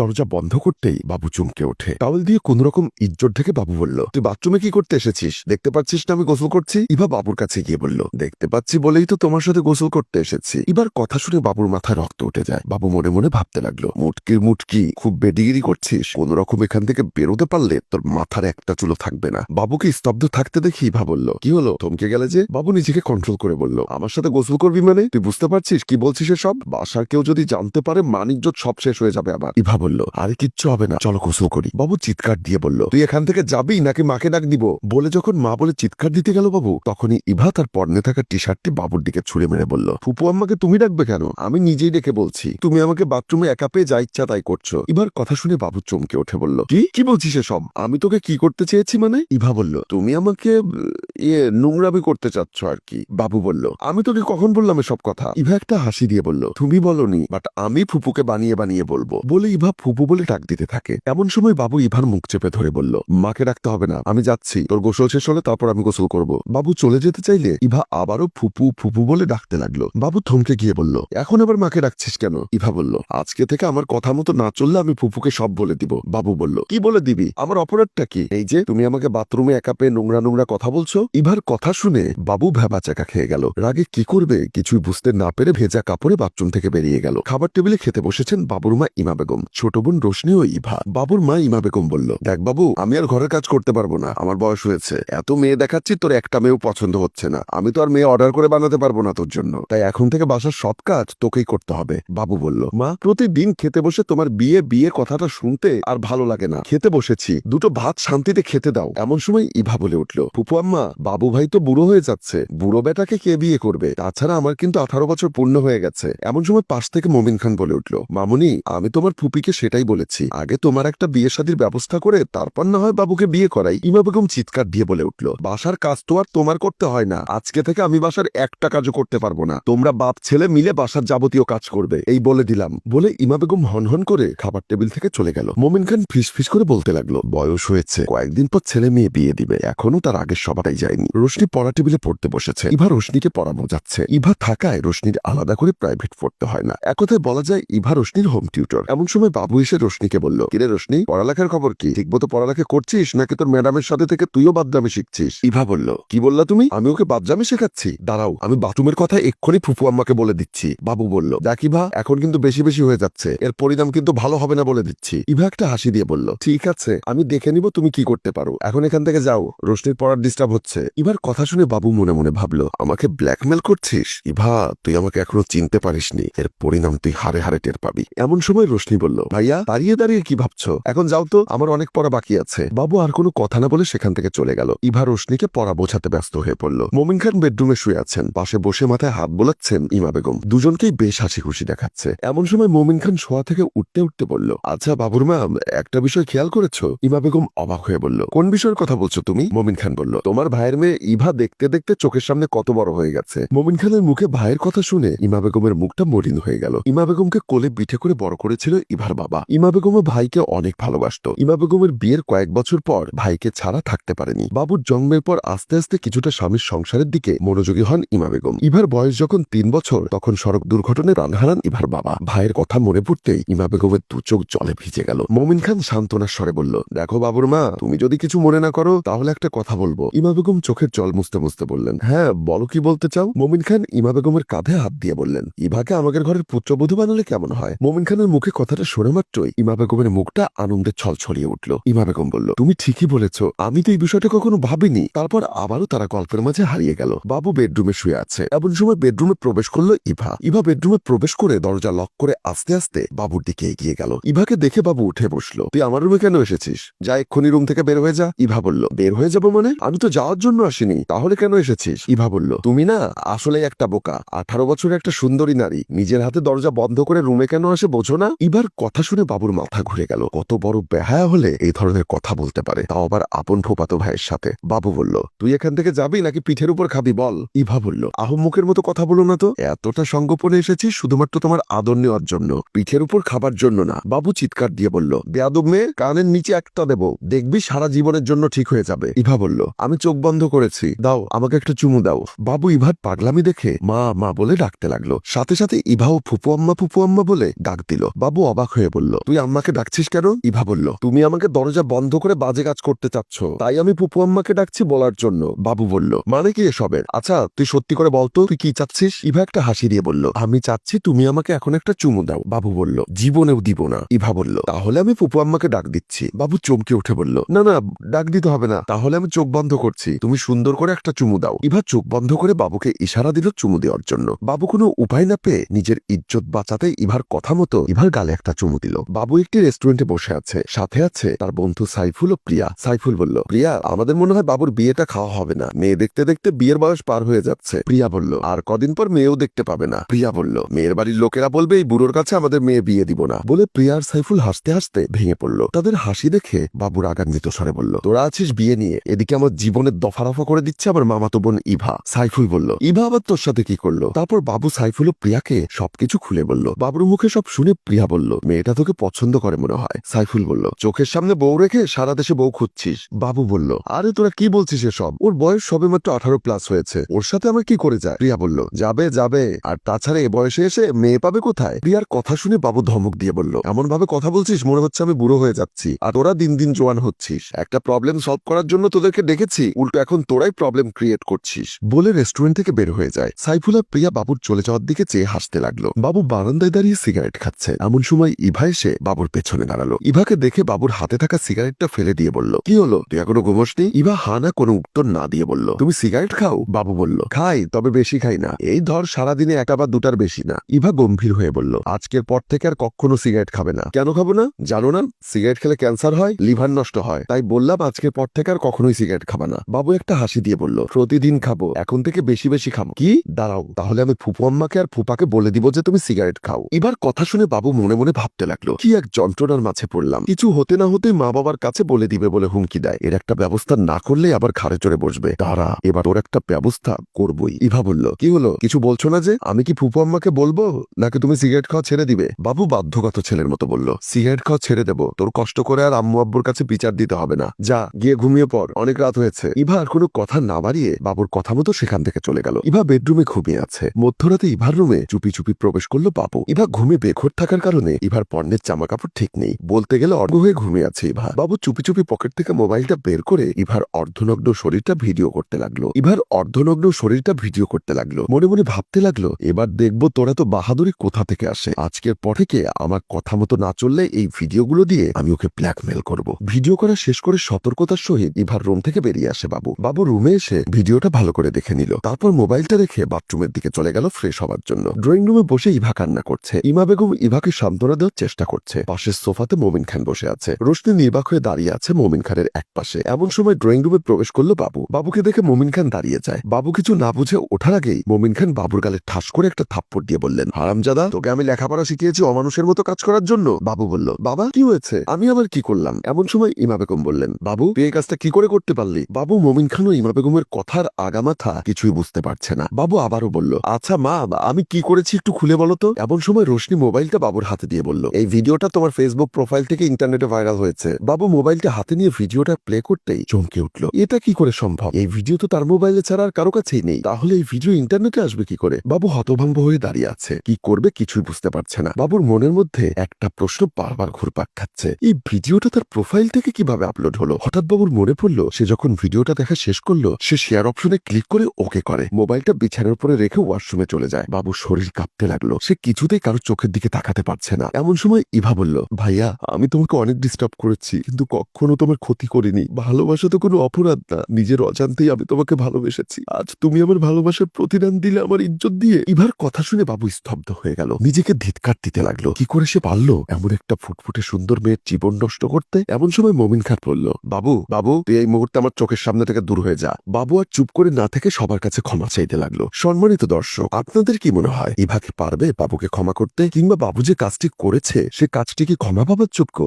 দরজা বন্ধ করতেই বাবু চমকে ওঠে। টাওয়েল দিয়ে কোন রকম ইজ্জত ঢেকে বাবু বলল, তুই বাথরুমে কি করতে এসেছিস? দেখতে পাচ্ছিস না আমি গোসল করছি? ইভা বাবুর কাছে গিয়ে বলল, দেখতে পাচ্ছি বলেই তো তোমার সাথে গোসল করতে এসেছি। এবার কথা শুনে বাবুর মাথায় রক্ত উঠে যায়। বাবু মনে মনে ভাবতে লাগল, মুটকি মুটকি, খুব বেডিগিরি করছিস। কোন রকম এখান থেকে বেরোতে পারলে তোর মাথার একটা চুলো থাকবে না। বাবুকে স্তব্ধ থাকতে দেখি ইভা বলল, কি হলো? থমকে গেলে যে? বাবু নিজেকে কন্ট্রোল করে বলল, আমার সাথে গোসল করবি মানে? তুই বুঝতে পারছিস কি বলছিস সব বাসার কেউ যদি জানতে পারে মানিকজোট সব শেষ হয়ে যাবে আবার। ইভা আরে কিচ্ছু হবে না, চলো গোসল করি। বাবু চিৎকার দিয়ে বলল, তুই এখান থেকে যাবি নাকি মাকে ডাক দিব? বলে যখন মা বলে চিৎকার দিতে গেল বাবু, তখনই ইভা তার পর্নে থাকা টি শার্টটি বাবুর দিকে ছুড়ে মেরে বলল, ফুপু আম্মাকে তুমি ডাকবে কেন? আমি নিজেই ডেকে বলছি। তুমি আমাকে বাথরুমে একা পেয়ে যা ইচ্ছা তাই করছ। এবার কথা শুনে বাবু চমকে উঠে বলল, কি? কি বলছিস সব আমি তোকে কি করতে চেয়েছি মানে? ইভা বলল, তুমি আমাকে ইয়ে নোংরামি করতে চাচ্ছ আর কি। বাবু বলল, আমি তোকে কখন বললাম এসব কথা? ইভা একটা হাসি দিয়ে বলল, তুমি বলনি, বাট আমি ফুপুকে বানিয়ে বানিয়ে বলব। বলে ইভা ফুপু বলে ডাক দিতে থাকে। এমন সময় বাবু ইভার মুখ চেপে ধরে বলল, মাকে ডাকতে হবে না, আমি যাচ্ছি। তোর গোসল শেষ হলে তারপর আমি গোসল করব। বাবু চলে যেতে চাইলে ইভা আবারও ফুপু ফুপু বলে ডাকতে লাগল। বাবু থমকে গিয়ে বলল, এখন আবার মাকে ডাকছিস কেন? ইভা বলল, আজকে থেকে আমার কথা মতো না চললে আমি ফুপুকে সব বলে দিব। বাবু বলল, কি বলে দিবি? আমার অপরাধটা কি? এই যে, তুমি আমাকে বাথরুমে একা পেয়ে নোংরা নোংরা কথা বলছো? ইভার কথা শুনে বাবু ভেবা চাকা খেয়ে গেল। রাগে কি করবে কিছুই বুঝতে না পেরে ভেজা কাপড়ে বাথরুম থেকে বেরিয়ে গেল। খাবার টেবিলে খেতে বসেছেন বাবুর মা ইমা বেগম। ছোট বোন রোশনি ও ইভা। বাবুর মা ইমা বেগম বলল, দেখ বাবু, আমি আর ঘরের কাজ করতে পারব না, আমার বয়স হয়েছে। এত মেয়ে দেখাচ্ছি, তোর একটা মেয়েও পছন্দ হচ্ছে না। আমি তো আর মেয়ে অর্ডার করে বানাতে পারব না তোর জন্য। তাই এখন থেকে বাসার সব কাজ তোকেই করতে হবে। বাবু বলল, মা, প্রতিদিন খেতে বসে তোমার বিয়ে বিয়ে কথাটা শুনতে আর ভালো লাগে না। খেতে বসেছি, দুটো ভাত শান্তিতে খেতে দাও। এমন সময় ইভা বলে উঠল, ফুপু আম্মা, বাবু ভাই তো বুড়ো হয়ে যাচ্ছে। বুড়ো বেটাকে কে বিয়ে করবে? তাছাড়া আমার কিন্তু আঠারো বছর পূর্ণ হয়ে গেছে। এমন সময় পাশ থেকে মমিন খান বলে উঠল, মামুনি, আমি তোমার ফুপিকে সেটাই বলেছি। আগে তোমার একটা বিয়ে শাদির ব্যবস্থা করে তারপর না হয় বাবুকে বিয়ে করাই। ইমা বেগম চিৎকার দিয়ে বলে উঠল, বাসার কাজ তো আর তোমার করতে হয় না। আজকে থেকে আমি বাসার একটা কাজও করতে পারব না। তোমরা বাপ, ছেলে মিলে বাসার যাবতীয় কাজ করবে। এই বলে দিলাম। বলে ইমা বেগম হনহন করে খাবার টেবিল থেকে চলে গেল। মোমিন খান ফিস ফিস করে বলতে লাগল, বয়স হয়েছে। কয়েকদিন পর ছেলে মেয়ে বিয়ে দিবে। এখনও তার আগের সবাই যায়নি। রোশনি পড়া টেবিলে পড়তে বসেছে। ইভা রোশনিকে পড়া বোঝাচ্ছে। ইভা থাকায় রোশনির আলাদা করে প্রাইভেট পড়তে হয় না। একথায় বলা যায়, ইভা রোশনির হোম টিউটর। এমন সময় বাবু এসে রোশনিকে বলল, কিরে রোশনি, পড়ালেখার খবর কি? ঠিক ঠিকমতো পড়ালেখা করছিস নাকি তোর ম্যাডামের সাথে থেকে তুইও বাদজামি শিখছিস? ইভা বলল, কি বললা তুমি? আমি ওকে বাদজামি শেখাচ্ছি। দাঁড়াও, আমি বাথরুমের কথা এক্ষুনি ফুফু আম্মাকে বলে দিচ্ছি। বাবু বলল, দেখ ইভা, এখন কিন্তু বেশি বেশি হয়ে যাচ্ছে। এর পরিণাম কিন্তু ভালো হবে না বলে দিচ্ছি। ইভা একটা হাসি দিয়ে বলল, ঠিক আছে, আমি দেখে নিব তুমি কি করতে পারো। এখন এখান থেকে যাও, রোশনির পড়ার ডিস্টার্ব হচ্ছে। ইভার কথা শুনে বাবু মনে মনে ভাবলো, আমাকে ব্ল্যাকমেল করছিস? ইভা, তুই আমাকে এখনও চিনতে পারিসনি। এর পরিণাম তুই হারে হারে টের পাবি। এমন সময় রোশনি বলল ভাইয়া, দাঁড়িয়ে দাঁড়িয়ে কি ভাবছ? এখন যাও তো, আমার অনেক পড়া বাকি আছে। বাবু আর কোনো কথা না বলে সেখান থেকে চলে গেল। ইভা রোশনিকে পড়া বোঝাতে ব্যস্ত হয়ে পড়ল। মোমিন খান বেডরুমে শুয়ে আছেন। পাশে বসে মাথায় হাত বোলাচ্ছেন ইমা বেগম। দুজনকেই বেশ হাসি খুশি দেখাচ্ছে। এমন সময় মোমিন খান শোয়া থেকে উঠতে উঠতে বলল আচ্ছা বাবুর মা একটা বিষয় খেয়াল করেছ? ইমা বেগম অবাক হয়ে বলল, কোন বিষয়ের কথা বলছো তুমি? মোমিন খান বলল, তোমার ভাইয়ের মেয়ে ইভা দেখতে দেখতে চোখের সামনে কত বড় হয়ে গেছে। মোমিন খানের মুখে ভাইয়ের কথা শুনে ইমা বেগমের মুখটা মলিন হয়ে গেল। ইমা বেগমকে কোলে পিঠে করে বড় করেছিল ইভার বাবা। ইমা বেগমও ভাইকে অনেক ভালোবাসত। ইমা বেগমের বিয়ের কয়েক বছর পর ভাইকে ছাড়া থাকতে পারেনি। বাবুর জন্মের পর আস্তে আস্তে কিছুটা স্বামীর সংসারের দিকে মনোযোগী হন ইমা বেগম। ইভার বয়স যখন তিন বছর, তখন সড়ক দুর্ঘটনায় প্রাণ হারান ইভার বাবা। ভাইয়ের কথা মনে পড়তেই ইমা বেগমের দু চোখ জলে ভিজে গেল। মমিন খান সান্ত্বনার স্বরে বলল, দেখো বাবুর মা, তুমি যদি কিছু মনে না করো, তাহলে একটা কথা বলব। ইমা বেগম চোখের জল মুছতে মুছতে বললেন হ্যাঁ বলো কি বলতে চাও? মোমিন খান ইমা বেগমের কাঁধে হাত দিয়ে বললেন, ইভাকে আমাদের ঘরের পুত্রবধূ বানালে কেমন হয়? মোমিন খানের মুখে কথাটা শোনা মাত্রই ইমা বেগমের মুখটা আনন্দে ছল ছড়িয়ে উঠল। ইমা বেগম বলল, তুমি ঠিকই বলেছ, আমি তো এই বিষয়টা কখনো ভাবিনি। তারপর আবারও তারা গল্পের মাঝে হারিয়ে গেল। বাবু বেডরুমে শুয়ে আছে। এমন সময় বেডরুমে প্রবেশ করল ইভা। ইভা বেডরুমে প্রবেশ করে দরজা লক করে আস্তে আস্তে বাবুর দিকে এগিয়ে গেল। ইভাকে দেখে বাবু উঠে বসল। তুই আমার রুমে কেন এসেছিস? যা এক্ষুনি রুম থেকে বের হয়ে যা। ইভা বলল, বের হয়ে যাব মানে? আমি তো যাওয়ার জন্য আসিনি, তাহলে কেন এসেছিস? ইভা বলল, তুমি না আসলে একটা বোকা। আঠারো বছরের একটা সুন্দরী নারী। নিজের হাতে দরজা বন্ধ করে রুমে কেন আসে, বোঝো না? ইভার কথা শুনে বাবুর মাথা ঘুরে গেল। কত বড় বেহায়া হলে এই ধরনের কথা বলতে পারে। তাও আবার আপন ফোপাতো ভাইয়ের সাথে। বাবু বলল, তুই এখান থেকে যাবি নাকি পিঠের উপর খাবি বল? ইভা বলল আহম্মুখের মতো কথা বলো না তো। এতটা সঙ্গোপনে এসেছি শুধুমাত্র তোমার আদর নেওয়ার জন্য, পিঠের উপর খাবার জন্য না। বাবু চিৎকার দিয়ে বলল, বেয়াদব মেয়ে, কানের নিচে একটা দেবো। দেখবি সারা জীবনের জন্য ঠিক হয়ে যাবে। ইভা বলল, আমি চোখ বন্ধ করেছি। দাও, আমাকে একটা চুমু দাও। বাবু ইভার পাগলামি দেখে মা মা বলে ডাকতে লাগল। সাথে সাথে ইভাও ফুপু আম্মা ফুপু আম্মা বলে ডাক দিল। বাবু অবাক হয়ে বলল, তুই আম্মাকে ডাকছিস কেন? ইভা বলল, তুমি আমাকে দরজা বন্ধ করে বাজে কাজ করতে চাচ্ছ। তাই আমি পুপু আম্মাকে ডাকছি বলার জন্য। বাবু বলল মানে কি এসবের? আচ্ছা তুই সত্যি করে বলতো তুই কি চাচ্ছিস? ইভা একটা হাসি দিয়ে বলল, আমি চাচ্ছি তুমি আমাকে এখন একটা চুমু দাও। বাবু বলল, জীবনেও দিব না। ইভা বলল, তাহলে আমি পুপু আম্মাকে ডাক দিচ্ছি। বাবু চমকে উঠে বলল, না না, ডাক দিতে হবে না। তাহলে আমি চোখ বন্ধ করছি। তুমি সুন্দর করে একটা চুমু দাও। ইভা চোখ বন্ধ করে বাবুকে ইশারা দিল চুমু দেওয়ার জন্য। বাবু কোনো উপায় না পেয়ে নিজের ইজ্জত বাঁচাতে ইভার কথা মতো ইভার গালে একটা চুমু দিল বাবু একটি রেস্টুরেন্টে বসে আছে। সাথে আছে তার বন্ধু সাইফুল ও প্রিয়া। সাইফুল বলল, প্রিয়া, আমাদের মনে হয় বাবুর বিয়েটা খাওয়া হবে না। মেয়ে দেখতে দেখতে বিয়ের বয়স পার হয়ে যাচ্ছে। প্রিয়া বলল, আর কদিন পর মেয়েও দেখতে পাবে না। প্রিয়া বলল, মেয়ের বাড়ির লোকেরা বলবে এই বুড়োর কাছে আমাদের মেয়ে বিয়ে দিব না। বলে প্রিয়া আর সাইফুল হাসতে হাসতে ভেঙে পড়ল। তাদের হাসি দেখে বাবু রাগান্বিত স্বরে বলল, তোরা আছিস বিয়ে নিয়ে? এদিকে আমার জীবনের দফা রফা করে দিচ্ছে আমার মামাতো বোন ইভা। সাইফুল বলল, ইভা আবার তোর সাথে কি করল? তারপর বাবু সাইফুল ও প্রিয়াকে সবকিছু খুলে বলল। বাবুর মুখে সব শুনে প্রিয়া বলল মেয়েটা তোকে পছন্দ করে মনে হয়, সাইফুল বলল। চোখের সামনে বউ রেখে সারা দেশে বউ খুঁজছিস, বাবু বলল। আরে তোরা কি বলছিস এসব? ওর বয়স সবে মাত্র আঠারো প্লাস হয়েছে। ওর সাথে আমার কি করে যায়? প্রিয়া বলল, যাবে যাবে। আর তাছাড়া এ বয়সে এসে মেয়ে পাবে কোথায়? প্রিয়ার কথা শুনে বাবু ধমক দিয়ে বলল এমন ভাবে কথা বলছিস, মনে হচ্ছে আমি বুড়ো হয়ে যাচ্ছি। আর তোরা দিন দিন জোয়ান হচ্ছিস। একটা প্রবলেম সলভ করার জন্য তোদেরকে ডেকেছি, উল্টো এখন তোরাই প্রবলেম ক্রিয়েট করছিস। বলে রেস্টুরেন্ট থেকে বের হয়ে যায়। সাইফুল প্রিয়া বাবুর চলে যাওয়ার দিকে চেয়ে হাসতে লাগল। বাবু বারান্দায় দাঁড়িয়ে সিগারেট খাচ্ছে। এমন সময় ইভা এসে বাবুর পেছনে দাঁড়াল। ইভাকে দেখে বাবুর হাতে থাকা সিগারেটটা ফেলে দিয়ে বলল, কি হলো? তুই এখনও ঘুমোসনি ইভা হা না কোনো উত্তর না দিয়ে বলল, তুমি সিগারেট খাও? বাবু বলল, খাই, তবে বেশি খাই না। এই ধর সারাদিনে একটা বা দুটার বেশি না। ইভা গম্ভীর হয়ে বলল, আজকের পর থেকে আর কখনো সিগারেট খাবে না। কেন খাব না? জানো না, সিগারেট খেলে ক্যান্সার হয়, লিভার নষ্ট হয়। তাই বললাম আজকের পর থেকে আর কখনোই সিগারেট খাবা না। বাবু একটা হাসি দিয়ে বলল, প্রতিদিন খাব, এখন থেকে বেশি বেশি খাব। কি? দাঁড়াও, তাহলে আমি ফুপু আম্মাকে আর ফুপাকে বলে দিব যে তুমি সিগারেট খাও। এবার কথা শুনে বাবু মনে মনে ভাবতে লাগল। কি এক যন্ত্রণার মাঝে পড়লাম। কিছু হতে না হতে মা বাবার কাছে বলে দিবে বলে হুমকি দেয়। এর একটা ব্যবস্থা না করলে আবার ঘাড়ে চড়ে বসবে। দাঁড়া, এবার ওর একটা ব্যবস্থা করবই। ইভা বলল, কি হলো? কিছু বলছো না যে? আমি কি ফুপু আম্মাকে বলব? নাকি তুমি সিগারেট খাওয়া ছেড়ে দিবে? বাবু বাধ্যগত ছেলের মতো বলল, সিগারেট খাওয়া ছেড়ে দেবো। তোর কষ্ট করে আর আম্মু আব্বুর কাছে বিচার দিতে হবে না। যা, গিয়ে ঘুমিয়ে পর অনেক রাত হয়েছে। ইভা আর কোনো কথা না বাড়িয়ে বাবুর কথা মতো সেখান থেকে চলে গেল। ইভা বেডরুমে ঘুমিয়ে আছে। মধ্যরাতে ইভার রুমে চুপি চুপি প্রবেশ করল বাবু। ইভা ঘুমে বেঘর থাকার কারণে ইভার পণ্যের জামা কাপড় ঠিক নেই। বলতে গেলে অর্ঘ হয়ে ঘুমিয়ে আছে ইভা বাবু চুপি চুপি পকেট থেকে মোবাইলটা বের করে ইভার অর্ধনগ্ন শরীরটা ভিডিও করতে লাগল। ইভার অর্ধনগ্ন শরীরটা ভিডিও করতে লাগল। মনে মনে ভাবতে লাগল, এবার দেখব তোরা তো বাহাদুরি কোথা থেকে আসে? আজকের পর থেকে আমার কথা মতো না চললে এই ভিডিওগুলো দিয়ে আমি ওকে ব্ল্যাকমেল করব। ভিডিও করা শেষ করে সতর্কতার সহিত ইভার রুম থেকে বেরিয়ে আসে বাবু। বাবু রুমে এসে ভিডিওটা ভালো করে দেখে নিল। তারপর মোবাইলটা রেখে বাথরুমের দিকে চলে গেল ফ্রেশ হওয়ার জন্য। ড্রয়িং রুমে বসে ইভা কান্না করছে। ইমা বেগম ইভাকে সান্ত্বনা দেওয়ার চেষ্টা করছে। পাশের সোফাতে মোমিন খান বসে আছে। রোশনি নির্বাক হয়ে দাঁড়িয়ে আছে মোমিন খানের এক পাশে এমন সময় ড্রয়িং রুমে প্রবেশ করল বাবু। বাবুকে দেখে মোমিন খান দাঁড়িয়ে যায়। বাবু কিছু না বুঝে ওঠার আগেই মোমিন খান বাবুর গালে ঠাস করে একটা থাপ্পড় দিয়ে বললেন, হারামজাদা, তোকে আমি লেখাপড়া শিখিয়েছি অমানুষের মতো কাজ করার জন্য? বাবু বলল, বাবা, কি হয়েছে? আমি আবার কি করলাম? এমন সময় ইমা বেগম বললেন, বাবু, তুই এই কাজটা কি করে করতে পারলি? বাবু মোমিন খান ও ইমা বেগমের কথার আগামাথা কিছুই বুঝতে পারছে না। বাবু আবারও বলল আচ্ছা মা, আমি কি করেছি একটু খুলে বলো তো? এমন সময় রোশনি মোবাইলটা বাবুর হাতে দিয়ে বলল এই ভিডিওটা তোমার ফেসবুক প্রোফাইল থেকে ইন্টারনেটে ভাইরাল হয়েছে। বাবু মোবাইলটা হাতে নিয়ে ভিডিওটা প্লে করতেই চমকে উঠল। এটা কি করে সম্ভব? এই ভিডিও তো তার মোবাইলে ছাড়া আর কারও কাছেই নেই। তাহলে এই ভিডিও ইন্টারনেটে আসবে কি করে? বাবু হতভম্ব হয়ে দাঁড়িয়ে আছে। কি করবে কিছুই বুঝতে পারছে না। বাবুর মনের মধ্যে একটা প্রশ্ন বারবার ঘুরপাক খাচ্ছে। এই ভিডিওটা তার প্রোফাইল থেকে কীভাবে আপলোড হলো? হঠাৎ বাবুর মনে পড়ল, সে যখন ভিডিওটা দেখা শেষ করল, সে শেয়ার অপশনে ক্লিক করে ওকে করে। মোবাইলটা বিছানার উপরে রেখে ওয়াশরুমে চলে যায়। বাবুর শরীর কাঁপতে লাগল। সে কিছুতেই কারও চোখের দিকে তাকাতে পারছে না। এমন সময় ইভা বলল, ভাইয়া, আমি তোমাকে অনেক ডিস্টার্ব করেছি, কিন্তু কখনো তোমার ক্ষতি করিনি। ভালোবাসা তো কোনো অপরাধ না। নিজের অজান্তেই আমি তোমাকে ভালোবেসেছি। আজ তুমি আমার ভালোবাসার প্রতিদান দিলে আমার ইজ্জত দিয়ে ইভার কথা শুনে বাবু স্তব্ধ হয়ে গেল। নিজেকে ধিৎকার দিতে লাগল। কি করে সে পারল এমন একটা ফুটফুটে সুন্দর মেয়ের জীবন নষ্ট করতে? এমন সময় মমিন খান বলল, বাবু বাবু, তুই এই মুহূর্তে আমার চোখের সামনে থেকে দূর হয়ে যা। বাবু আর চুপ করে না থেকে সবার কাছে ক্ষমা চাইতে লাগল। সম্মানিত দর্শক, আপনাদের কি মনে হয় ইভাকে পারবে বাবুকে ক্ষমা করতে? কিংবা বাবু যে কাজটি করেছে সে কাজটি কি ক্ষমা পাবার যোগ্য?